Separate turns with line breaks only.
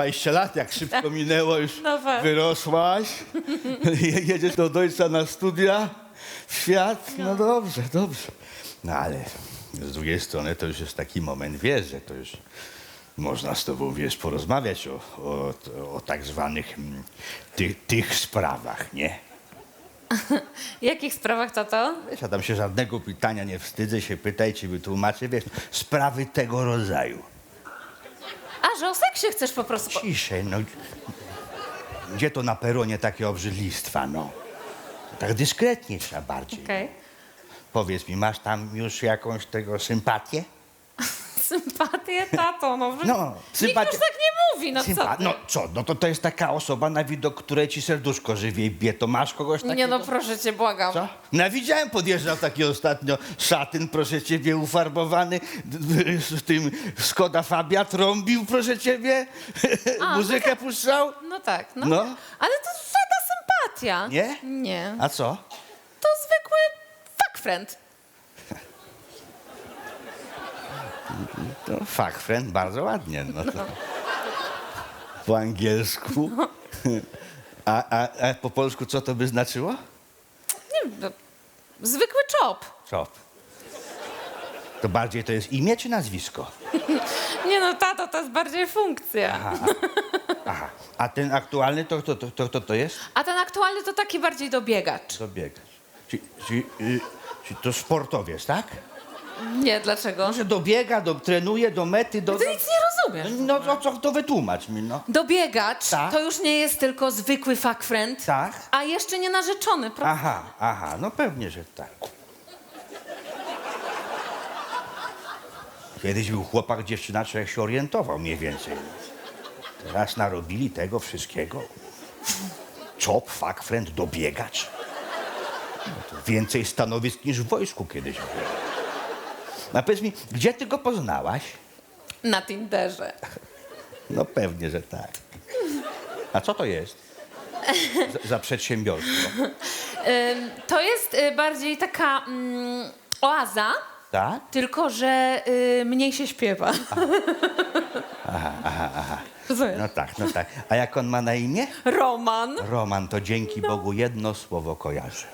20 lat, jak szybko minęło, już
No we-
wyrosłaś, je- jedziesz do ojca na studia, w świat, no dobrze, dobrze. No ale z drugiej strony to już jest taki moment, wiesz, że to już można z tobą, wiesz, porozmawiać o, o, o tak zwanych mm, tych, tych sprawach, nie?
W jakich sprawach, tato?
Wiesz, ja tam się żadnego pytania nie wstydzę się, pytaj, ci wytłumaczę, wiesz, sprawy tego rodzaju.
Że o seksie chcesz po prostu...
Ciszej, no. Gdzie to na peronie takie obrzydlistwa, no? Tak dyskretnie trzeba bardziej.
Okej.
Powiedz mi, masz tam już jakąś tego sympatię?
Sympatię, tato, no.
No,
Nikt
sympatię-
już tak nie mówi, no
Sympa-
co ty?
No co, no to to jest taka osoba, na widok której ci serduszko żywiej bie. To masz kogoś takiego?
Nie no, proszę cię, błagam.
Co? No widziałem, podjeżdżał taki ostatnio szatyn, proszę ciebie, ufarbowany, z tym Skoda Fabia trąbił, proszę ciebie,
A,
muzykę puszczał.
No tak, no.
No.
Ale to żadna sympatia.
Nie?
Nie.
A co?
To zwykły fuck friend.
To fuck friend, bardzo ładnie. No to Po angielsku. A, a, a po polsku co to by znaczyło?
Nie wiem, no, zwykły chop.
Chop. To bardziej to jest imię czy nazwisko?
Nie no, tato, to jest bardziej funkcja.
Aha. A ten aktualny to kto to, to, to, to jest?
A ten aktualny to taki bardziej dobiegacz.
Dobiegacz. Y, czyli to sportowiec, tak?
Nie, dlaczego?
Może dobiega, do, trenuje do mety, do...
Ty nic nie rozumiesz.
No to, to, to wytłumacz mi, no.
Dobiegacz
Tak.
to już nie jest tylko zwykły fuck friend,
Tak?
a jeszcze nie narzeczony, prawda?
Aha, aha, no pewnie, że tak. Kiedyś był chłopak, dziewczyna, człowiek się orientował mniej więcej. Teraz narobili tego wszystkiego. Chop, fuck, friend, dobiegacz. No to więcej stanowisk niż w wojsku kiedyś było. A powiedz mi, gdzie ty go poznałaś?
Na Tinderze.
No pewnie, że tak. A co to jest? Za, za przedsiębiorstwo,
Ym, to jest y, bardziej taka mm, oaza,
tak?
tylko że y, mniej się śpiewa. Jest?
No tak, no tak. A jak on ma na imię?
Roman.
Roman, to dzięki Bogu jedno słowo kojarzy.